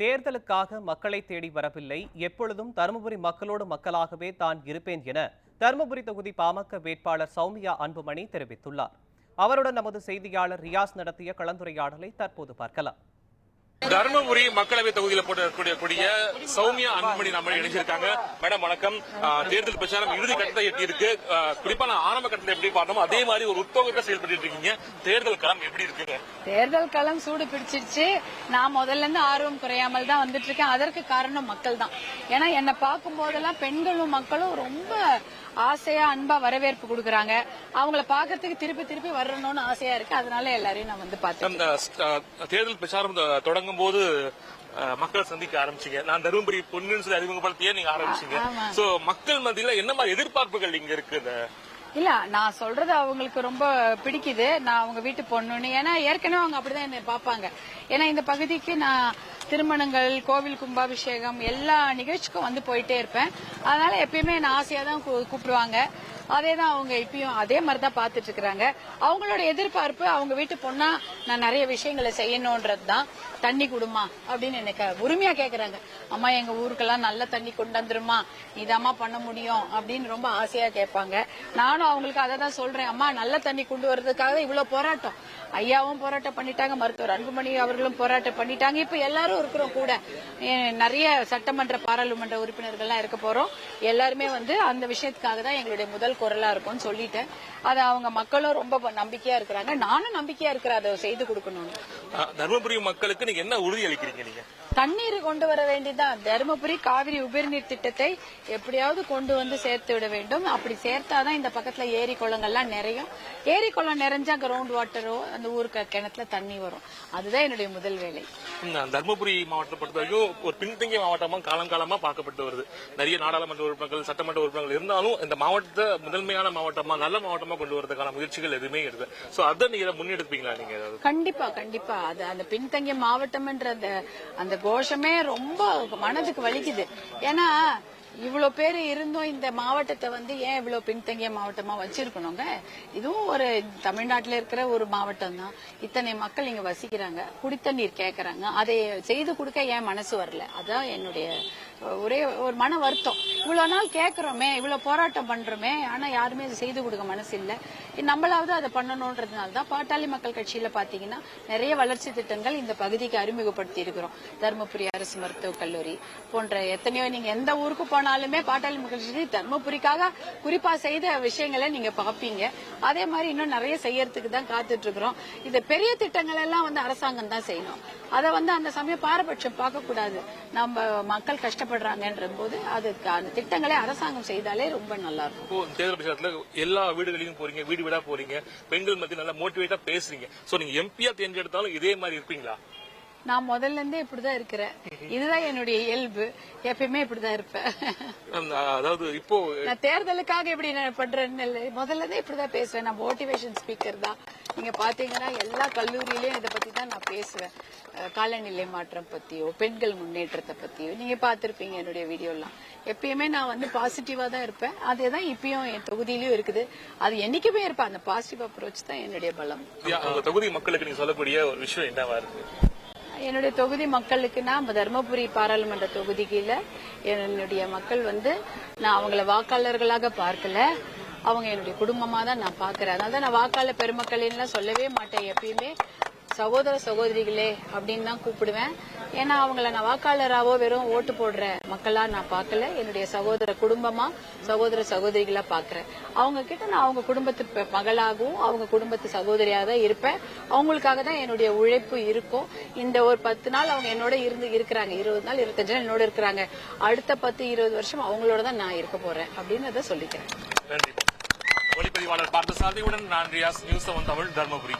தேர்தலுக்காக மக்களை தேடி வரவில்லை. எப்பொழுதும் தருமபுரி மக்களோடு மக்களாகவே தான் இருப்பேன் என தருமபுரி தொகுதி பாமக வேட்பாளர் சௌமியா அன்புமணி தெரிவித்துள்ளார். அவருடன் நமது செய்தியாளர் ரியாஸ் நடத்திய கலந்துரையாடலை தற்போது பார்க்கலாம். தருமபுரி மக்களவை தொகுதியில் போட்டிருக்கக்கூடிய கூடிய சௌமியா அன்புமணி நம்ம இணைஞ்சிருக்காங்க. மேடம் வணக்கம். தேர்தல் பிரச்சாரம் இறுதி கட்டத்தை எட்டி இருக்கு குறிப்பா நான் ஆரம்ப கட்டத்தை எப்படி பார்த்தோம் அதே மாதிரி ஒரு உத்தோகத்தை செயல்பட்டு இருக்கீங்க. தேர்தல் தேர்தல் களம் சூடு பிடிச்சிருச்சு. நான் முதல்ல இருந்து ஆர்வம் குறையாமல் தான் வந்துட்டு இருக்கேன். அதற்கு காரணம் மக்கள் தான் ஏன்னா என்னை பார்க்கும் போதெல்லாம் பெண்களும் மக்களும் ரொம்ப ஆசையா அன்பா வரவேற்பு கொடுக்கறாங்க. அவங்கள பார்க்கறதுக்கு திருப்பி திருப்பி வரணும்னு ஆசையா இருக்கு. அதனால எல்லாரையும் நான் வந்து பார்த்தேன் தேர்தல் பிரச்சாரம் தொடங்கும் போது மக்கள் சந்திக்க ஆரம்பிச்சீங்க. நான் தருமபுரி பொன்னுன்னு சொல்லி அறிமுகப்படுத்தியே நீங்க ஆரம்பிச்சீங்க. சோ மக்கள் மத்தியில என்ன மாதிரி எதிர்பார்ப்புகள் இங்க இருக்கு? இல்ல நான் சொல்றது அவங்களுக்கு ரொம்ப பிடிக்குது. நான் அவங்க வீட்டு பொண்ணுன்னு ஏன்னா ஏற்கனவே அவங்க அப்படிதான் என்னை பார்ப்பாங்க. ஏன்னா இந்த பகுதிக்கு நான் திருமணங்கள் கோவில் கும்பாபிஷேகம் எல்லா நிகழ்ச்சிக்கும் வந்து போயிட்டே இருப்பேன். அதனால எப்பயுமே என்ன ஆசையா தான் கூப்பிடுவாங்க. அதே தான் அவங்க இப்பயும் அதே மாதிரி தான் பார்த்துட்டு இருக்கிறாங்க. அவங்களோட எதிர்பார்ப்பு அவங்க வீட்டு பொண்ணா நான் நிறைய விஷயங்களை செய்யணும்ன்றது தான் தண்ணி கொடுமா அப்படின்னு எனக்கு உரிமையா கேக்குறாங்க. அம்மா எங்க ஊருக்கெல்லாம் நல்ல தண்ணி கொண்டு வந்துருமா? இதாம்மா பண்ண முடியும் அப்படின்னு ரொம்ப ஆசையா கேட்பாங்க. நானும் அவங்களுக்கு அதை தான் சொல்றேன். அம்மா நல்ல தண்ணி கொண்டு வர்றதுக்காக இவ்வளவு போராட்டம். ஐயாவும் போராட்டம் பண்ணிட்டாங்க. மருத்துவர் அன்புமணி அவர்களும் போராட்டம் பண்ணிட்டாங்க. இப்ப எல்லாரும் இருக்கிறோம் கூட. நிறைய சட்டமன்ற பாராளுமன்ற உறுப்பினர்கள்லாம் இருக்க போறோம். எல்லாருமே வந்து அந்த விஷயத்துக்காக தான் எங்களுடைய முதல் குரலா இருக்கும்னு சொல்லிட்டேன் அது அவங்க மக்களும் ரொம்ப நம்பிக்கையா இருக்கிறாங்க. நானும் நம்பிக்கையா இருக்கிறேன் அதை செய்து கொடுக்கணும்னு. ஆ, தருமபுரி மக்களுக்கு நீங்க என்ன உறுதி அளிக்கிறீங்க நீங்க? தண்ணீர் கொண்டு வர வேண்டியதுதான். தருமபுரி காவிரி உபரிநீர் திட்டத்தை எப்படியாவது கொண்டு வந்து சேர்த்து விட வேண்டும். அப்படி சேர்த்தாதான் இந்த பக்கத்துல ஏரி குளங்கள்லாம் நிறையும். ஏரி குளம் நிறைஞ்சா கிரவுண்ட் வாட்டரோ அந்த ஊருக்கு கிணத்துல தண்ணி வரும். அதுதான் என்னுடைய முதல் வேலை. தருமபுரி மாவட்டத்தை பொறுத்த வரைக்கும் ஒரு பின்தங்கிய மாவட்டமா காலம் காலமா பார்க்கப்பட்டு வருது. நிறைய நாடாளுமன்ற உறுப்பினர்கள் சட்டமன்ற உறுப்பினர்கள் இருந்தாலும் இந்த மாவட்டத்தை முதன்மையான மாவட்டமா நல்ல மாவட்டமா கொண்டு வரதுக்கான முயற்சிகள் எதுவுமே இருக்கு சோ அதை நீங்க முன்னெடுப்பீங்களா நீங்க கண்டிப்பா கண்டிப்பா. அது அந்த பின்தங்கிய மாவட்டம்ன்ற அந்த அந்த கோஷமே ரொம்ப மனதுக்கு வலிக்குது. ஏன்னா இவ்வளவு பேர் இருந்தும் இந்த மாவட்டத்தை வந்து ஏன் இவ்வளவு பின்தங்கிய மாவட்டமா வச்சிருக்கணுங்க? இதுவும் ஒரு தமிழ்நாட்டில் இருக்கிற ஒரு மாவட்டம் தான் இத்தனை மக்கள் இங்க வசிக்கிறாங்க குடித்தண்ணீர் கேட்கறாங்க அதை செய்து கொடுக்க ஏன் மனசு வரல? அதான் என்னுடைய ஒரே ஒரு மன வருத்தம். இவ்வளவு நாள் கேட்கறோமே இவ்வளவு போராட்டம் பண்றோமே ஆனா யாருமே அதை செய்து கொடுக்க மனசு இல்ல நம்மளாவது அதை பண்ணணும்ன்றதுனால தான் பாட்டாளி மக்கள் கட்சியில பாத்தீங்கன்னா நிறைய வளர்ச்சி திட்டங்கள் இந்த பகுதிக்கு அறிமுகப்படுத்தி இருக்கிறோம். தருமபுரி அரசு மருத்துவக் கல்லூரி போன்ற எத்தனையோ நீங்க எந்த ஊருக்கு போனாலுமே பாட்டாளி மக்கள் கட்சி தருமபுரிக்காக குறிப்பா செய்த விஷயங்களை நீங்க பாப்பீங்க. அதே மாதிரி இன்னும் நிறைய செய்யறதுக்கு தான் காத்துட்டு இருக்கிறோம். இந்த பெரிய திட்டங்கள் எல்லாம் வந்து அரசாங்கம் தான் செய்யணும். அதை வந்து அந்த சமயம் பாரபட்சம் பார்க்க கூடாது நம்ம மக்கள் கஷ்டம் கஷ்டப்படுறாங்கன்ற போது அதுக்கு அந்த திட்டங்களை அரசாங்கம் செய்தாலே ரொம்ப நல்லா இருக்கும் இப்போ தேர்தல் பிரச்சாரத்துல எல்லா வீடுகளிலும் போறீங்க வீடு வீடா போறீங்க பெண்கள் மத்தியில் நல்லா மோட்டிவேட்டா பேசுறீங்க. சோ நீங்க எம்பியா தேர்ந்தெடுத்தாலும் இதே மாதிரி இருப்பீங்களா? நான் முதல்ல இருந்தே இப்படிதான் இருக்கிறேன். இதுதான் என்னுடைய இயல்பு. எப்பயுமே இப்படிதான் இருப்பேன். அதாவது இப்போ நான் தேர்தலுக்காக இப்படி நான் பண்றேன்னு இல்லை. முதல்ல இருந்தே இப்படிதான் பேசுவேன். நான் மோட்டிவேஷன் ஸ்பீக்கர் தான். நீங்க பாத்தீங்கன்னா எல்லா கல்லூரியிலயும் இதை பத்தி தான் நான் பேசுவேன். காலநிலை மாற்றம் பத்தியோ பெண்கள் முன்னேற்றத்தை பத்தியோ நீங்க பாத்திருப்பீங்க என்னுடைய வீடியோலாம். எப்பயுமே நான் வந்து பாசிட்டிவா தான் இருப்பேன். அதேதான் இப்பயும் என் தொகுதியிலயும் இருக்குது. அது என்னைக்குமே இருப்பேன். அந்த பாசிட்டிவ் அப்ரோச் தான் என்னுடைய பலம். தொகுதி மக்களுக்கு நீங்க சொல்லக்கூடிய ஒரு விஷயம் என்னவா இருக்கு? என்னுடைய தொகுதி மக்களுக்குன்னா நம்ம தருமபுரி பாராளுமன்ற தொகுதியில என்னுடைய மக்கள் வந்து நான் அவங்கள வாக்காளர்களாக பார்க்கல. அவங்க என்னுடைய குடும்பமா தான் நான் பாக்குறேன் அதனால தான் நான் வாக்காளர் பெருமக்கள் சொல்லவே மாட்டேன் எப்பயுமே. சகோதர சகோதரிகளே அப்படின்னு தான் கூப்பிடுவேன். ஏன்னா அவங்கள நான் வாக்காளராவோ வெறும் ஓட்டு போடுற மக்களா நான் பார்க்கல. என்னுடைய சகோதர குடும்பமா சகோதர சகோதரிகளா பாக்குறேன் அவங்க கிட்ட நான் அவங்க குடும்பத்து மகளாகவும் அவங்க குடும்பத்து சகோதரியாக தான் இருப்பேன். அவங்களுக்காக தான் என்னுடைய உழைப்பு இருக்கும். இந்த ஒரு பத்து நாள் அவங்க என்னோட இருந்து இருக்கிறாங்க. இருபது நாள் இருபத்தஞ்சு நாள் என்னோட இருக்கிறாங்க. அடுத்த பத்து இருபது வருஷம் அவங்களோட தான் நான் இருக்க போறேன் அப்படின்னு அதை சொல்லிக்கிறேன். ஒளிப்பதிவாளர் பார்த்தசாரதியுடன் நான் ரியாஸ் நியூஸ் செவன் தமிழ் தர்மபுரி.